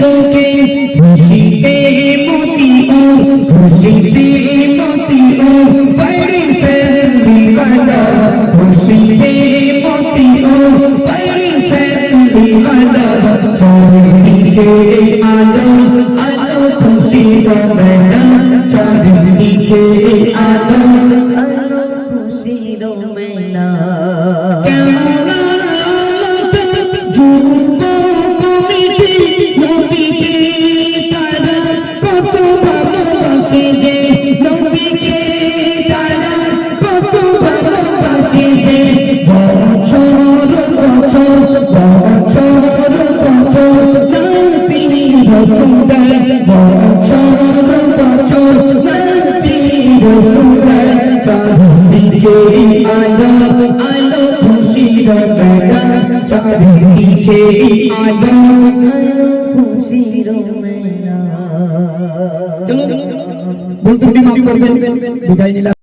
তোকে খুশিতে মতি ও, খুশিতে মতি ও পড়ে সেলফি বানা খুশিতে মতি ও পড়ে সেলফি বানা চারিদিকে আলো আলো খুশি বানা চারিদিকে আলো চলো বলতে বিদায় নিলাম।